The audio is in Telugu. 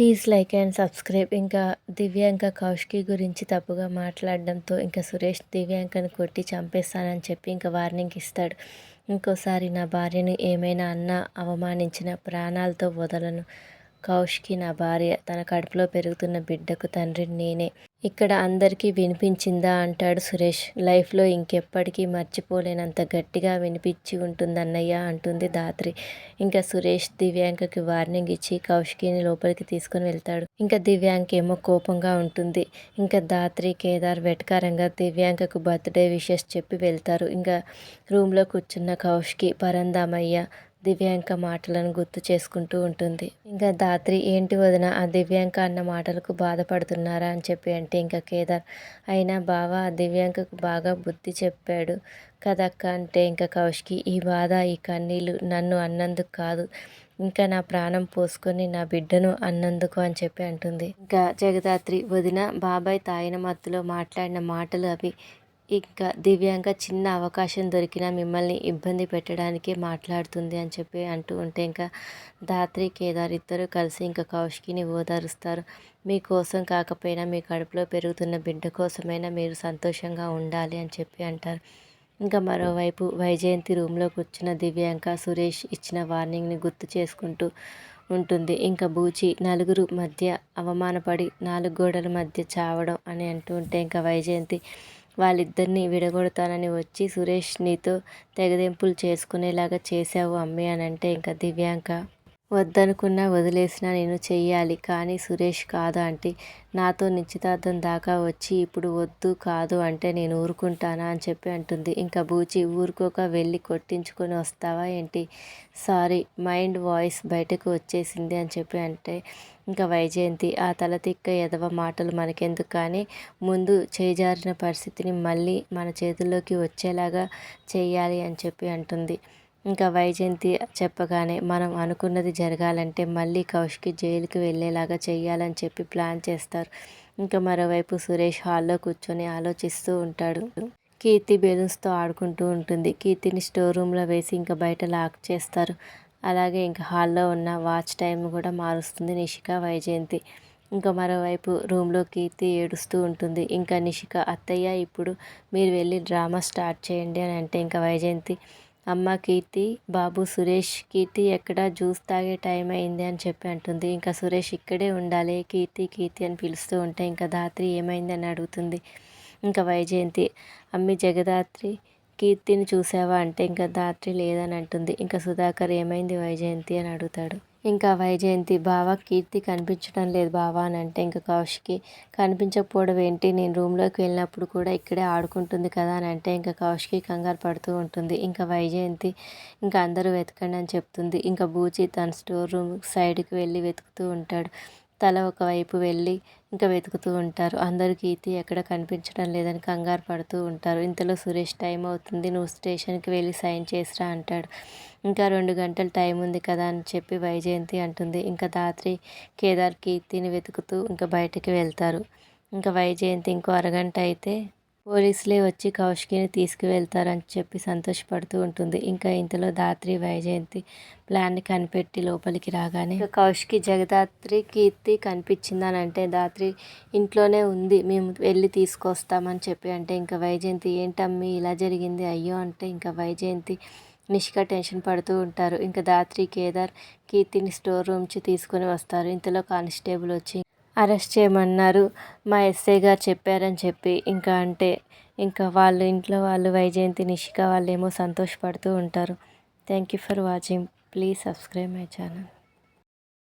Please like and subscribe. ఇంకా దివ్యాంక కౌష్కి గురించి తప్పుగా మాట్లాడడంతో ఇంకా సురేష్ దివ్యాంకను కొట్టి చంపేస్తానని చెప్పి ఇంకా వార్నింగ్ ఇస్తాడు. ఇంకోసారి నా భార్యను ఏమైనా అన్నా అవమానించిన ప్రాణాలతో వదలను. కౌష్కి నా భార్య తన కడుపులో పెరుగుతున్న బిడ్డకు తండ్రి నేనే. ఇక్కడ అందరికీ వినిపించిందా అంటాడు సురేష్. లైఫ్లో ఇంకెప్పటికీ మర్చిపోలేనంత గట్టిగా వినిపించి ఉంటుందన్నయ్య అంటుంది దాత్రి ఇంకా సురేష్ దివ్యాంకకి వార్నింగ్ ఇచ్చి కౌశికిని లోపలికి తీసుకొని వెళ్తాడు. ఇంకా దివ్యాంక ఏమో కోపంగా ఉంటుంది. ఇంకా దాత్రి కేదార్ వెటకారంగా దివ్యాంకకు బర్త్డే విషెస్ చెప్పి వెళ్తారు. ఇంకా రూమ్లో కూర్చున్న కౌశికి పరందామయ్య దివ్యాంక మాటలను గుర్తు చేసుకుంటూ ఉంటుంది. ఇంకా దాత్రి ఏంటి వదిన ఆ దివ్యాంక అన్న మాటలకు బాధపడుతున్నారా? అని చెప్పి అంటే ఇంకా కేదార్ అయినా బావ ఆ దివ్యాంకకు బాగా బుద్ధి చెప్పాడు కదక్క అంటే ఇంకా కౌష్కి ఈ బాధ ఈ కన్నీళ్ళు నన్ను అన్నందుకు కాదు. ఇంకా నా ప్రాణం పోసుకొని నా బిడ్డను అన్నందుకు అని చెప్పి అంటుంది. ఇంకా జగదాత్రి వదిన బాబాయ్ తాయిన మత్తులో మాట్లాడిన మాటలు అవి ఇంకా దివ్యాంక చిన్న అవకాశం దొరికినా మిమ్మల్ని ఇబ్బంది పెట్టడానికే మాట్లాడుతుంది అని చెప్పి అంటూ ఉంటే ఇంకా ధాత్రి కేదార్ ఇద్దరు కలిసి ఇంకా కౌశికిని ఓదారుస్తారు. మీకోసం కాకపోయినా మీ కడుపులో పెరుగుతున్న బిడ్డ కోసమైనా మీరు సంతోషంగా ఉండాలి అని చెప్పి అంటారు. ఇంకా మరోవైపు వైజయంతి రూమ్లో కూర్చున్న దివ్యాంక సురేష్ ఇచ్చిన వార్నింగ్ని గుర్తు చేసుకుంటూ ఉంటుంది. ఇంకా బూచి నలుగురు మధ్య అవమానపడి నాలుగు గోడల మధ్య చావడం అని అంటూ ఉంటే ఇంకా వైజయంతి వాళ్ళిద్దరిని విడగొడతానని వచ్చి సురేష్ నీతో తెగదెంపులు చేసుకునేలాగా చేసావు అమ్మీ అని అంటే ఇంకా దివ్యాంక. వద్దనుకున్నా వదిలేసినా నేను చెయ్యాలి. కానీ సురేష్ కాదు అంటే నాతో నిశ్చితార్థం దాకా వచ్చి ఇప్పుడు వద్దు కాదు అంటే నేను ఊరుకుంటానా అని చెప్పి అంటుంది. ఇంకా బూచి ఊరుకోక వెళ్ళి కొట్టించుకొని వస్తావా ఏంటి? సారీ మైండ్ వాయిస్ బయటకు వచ్చేసింది అని చెప్పి అంటే ఇంకా వైజయంతి ఆ తలతిక్క ఎదవ మాటలు మనకెందుకు? కానీ ముందు చేజారిన పరిస్థితిని మళ్ళీ మన చేతుల్లోకి వచ్చేలాగా చేయాలి అని చెప్పి అంటుంది. ఇంకా వైజయంతి చెప్పగానే మనం అనుకున్నది జరగాలంటే మళ్ళీ కౌశికి జైలుకి వెళ్ళేలాగా చేయాలని చెప్పి ప్లాన్ చేస్తారు. ఇంకా మరోవైపు సురేష్ హాల్లో కూర్చొని ఆలోచిస్తూ ఉంటాడు. కీర్తి బెలూన్స్తో ఆడుకుంటూ ఉంటుంది. కీర్తిని స్టోర్ రూమ్లో వేసి ఇంకా బయట లాక్ చేస్తారు. అలాగే ఇంకా హాల్లో ఉన్న వాచ్ టైం కూడా మారుస్తుంది నిషిక వైజయంతి. ఇంకా మరోవైపు రూమ్లో కీర్తి ఏడుస్తూ ఉంటుంది. ఇంకా నిషిక అత్తయ్య ఇప్పుడు మీరు వెళ్ళి డ్రామా స్టార్ట్ చేయండి అని అంటే ఇంకా వైజయంతి అమ్మ కీర్తి బాబు సురేష్ కీర్తి ఎక్కడ జ్యూస్ తాగే టైం అయింది అని చెప్పి అంటుంది. ఇంకా సురేష్ ఇక్కడే ఉండాలి కీర్తి కీర్తి అని పిలుస్తూ ఉంటే ఇంకా ధాత్రి ఏమైంది అని అడుగుతుంది. ఇంకా వైజయంతి అమ్మి జగదాత్రి కీర్తిని చూసావా అంటే ఇంకా ధాత్రి లేదని అంటుంది. ఇంకా సుధాకర్ ఏమైంది వైజయంతి అని అడుగుతాడు. ఇంకా వైజయంతి బావ కీర్తి కనిపించడం లేదు బావా అని అంటే ఇంకా కౌశికి కనిపించకపోవడం ఏంటి? నేను రూమ్లోకి వెళ్ళినప్పుడు కూడా ఇక్కడే ఆడుకుంటుంది కదా అని అంటే ఇంకా కౌశికి కంగారు పడుతూ ఉంటుంది. ఇంకా వైజయంతి ఇంకా అందరూ వెతకండి అని చెప్తుంది. ఇంకా బూచి తన స్టోర్ రూమ్ సైడ్కి వెళ్ళి వెతుకుతూ ఉంటాడు. తల ఒకవైపు వెళ్ళి ఇంకా వెతుకుతూ ఉంటారు. అందరూ కీర్తి ఎక్కడ కనిపించడం లేదని కంగారు పడుతూ ఉంటారు. ఇంతలో సురేష్ టైం అవుతుంది. నువ్వు స్టేషన్కి వెళ్ళి సైన్ చేసిరా అంటాడు. ఇంకా రెండు గంటలు టైం ఉంది కదా అని చెప్పి వైజయంతి అంటుంది. ఇంకా దాత్రి కేదార్ కీర్తిని వెతుకుతూ ఇంకా బయటకు వెళ్తారు. ఇంకా వైజయంతి ఇంకో అరగంట అయితే పోలీసులే వచ్చి కౌశికిని తీసుకువెళ్తారని చెప్పి సంతోషపడుతూ ఉంటుంది. ఇంకా ఇంతలో దాత్రి వైజయంతి ప్లాన్ని కనిపెట్టి లోపలికి రాగానే కౌశికి జగదాత్రి కీర్తి కనిపించిందని అంటే దాత్రి ఇంట్లోనే ఉంది మేము వెళ్ళి తీసుకొస్తామని చెప్పి అంటే ఇంకా వైజయంతి ఏంటమ్మి ఇలా జరిగింది? అయ్యో అంటే ఇంకా వైజయంతి నిష్క టెన్షన్ పడుతూ ఉంటారు. ఇంకా దాత్రి కేదార్ కీర్తిని స్టోర్ రూమ్కి తీసుకొని వస్తారు. ఇంతలో కానిస్టేబుల్ వచ్చి అరెస్ట్ చేయమన్నారు. మా ఎస్ఐ గారు చెప్పారని చెప్పి ఇంకా అంటే ఇంకా వాళ్ళు ఇంట్లో వాళ్ళు వైజయంతి నిషిక వాళ్ళు ఏమో సంతోషపడుతూ ఉంటారు. Thank you for watching please subscribe my channel